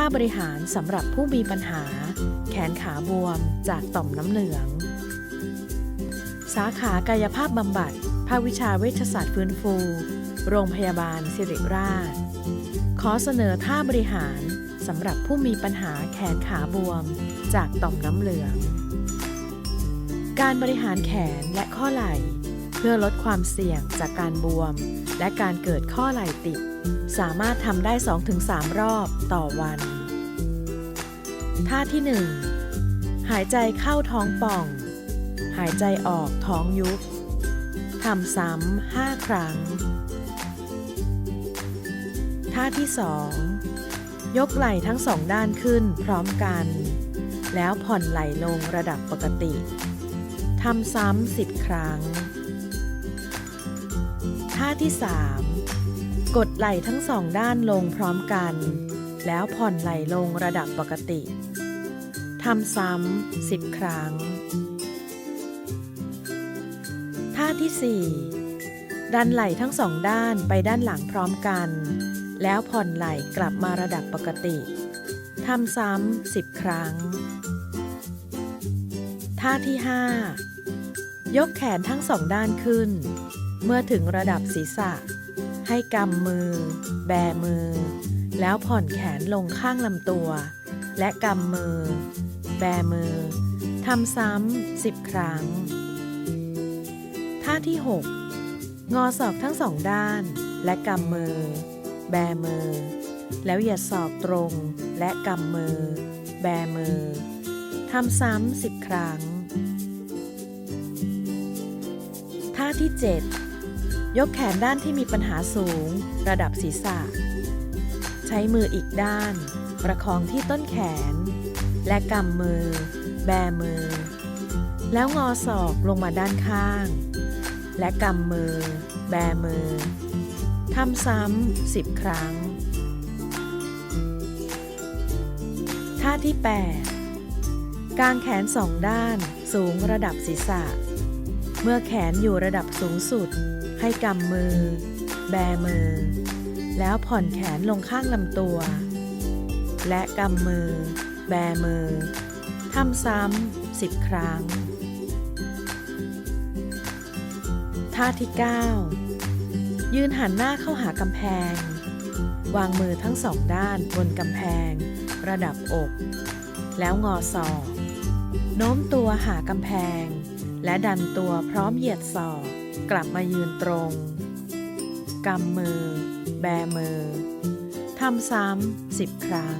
ท่าบริหารสำหรับผู้มีปัญหา แขนขาบวมจากต่อมน้ำเหลือง สาขากายภาพบำบัด ภาควิชาเวชศาสตร์ฟื้นฟู โรงพยาบาลสิริราช ขอเสนอท่าบริหารสำหรับผู้มีปัญหาแขนขาบวม จากต่อมน้ำเหลือง การบริหารแขนและข้อไหล่ เพื่อลดความเสี่ยงจากการบวม และการเกิดข้อไหล่ติด สามารถทำได้ 2-3 รอบต่อวัน ท่าที่ 1 หายใจเข้าท้องป่อง หายใจออกท้องยุบทำซ้ำ5ครั้ง ท่าที่ 2 ยกไหล่ทั้งสองด้านขึ้นพร้อมกัน แล้วผ่อนไหล่ลงระดับปกติทำซ้ำ10 ครั้ง ท่าที่ 3 กดไหล่ทั้งสองด้านลงพร้อมกัน แล้วผ่อนไหล่ลงระดับปกติ ทำซ้ำ10 ครั้ง ท่าที่ 4 ดันไหล่ทั้งสองด้านไปด้านหลังพร้อมกัน แล้วผ่อนไหล่กลับมาระดับปกติ ทำซ้ำ10 ครั้ง ท่าที่ 5 ยกแขนทั้งสองด้านขึ้น เมื่อถึงระดับศีรษะ ให้กำมือ แบมือ แล้วผ่อนแขนลงข้างลำตัว และกำมือ แบมือทำซ้ำ10ครั้ง ท่าที่ 6 งอศอกทั้งสองด้าน และกำมือ แบมือ แล้วอย่าศอกตรง และกำมือ แบมือทำซ้ำ10ครั้ง ท่าที่ 7 ยกแขนด้านที่มีปัญหาสูง ระดับศีรษะ ใช้มืออีกด้าน ประคองที่ต้นแขน และกำมือ แบมือ แล้วงอศอกลงมาด้านข้าง และกำมือ แบมือทำซ้ำ10ครั้ง ท่าที่ 8 กางแขนสองด้านสูงระดับศีรษะ เมื่อแขนอยู่ระดับสูงสุด ให้กำมือ แบมือ แล้วผ่อนแขนลงข้างลำตัว และกำมือ แบมือทำซ้ำ10ครั้ง ท่าที่ 9 ยืนหันหน้าเข้าหากำแพง วางมือทั้งสองด้านบนกำแพง ระดับอก แล้วงอศอกโน้มตัวหากำแพง และดันตัวพร้อมเหยียดศอก กลับมายืนตรง กำมือ แบมือ ทำซ้ำสิบครั้ง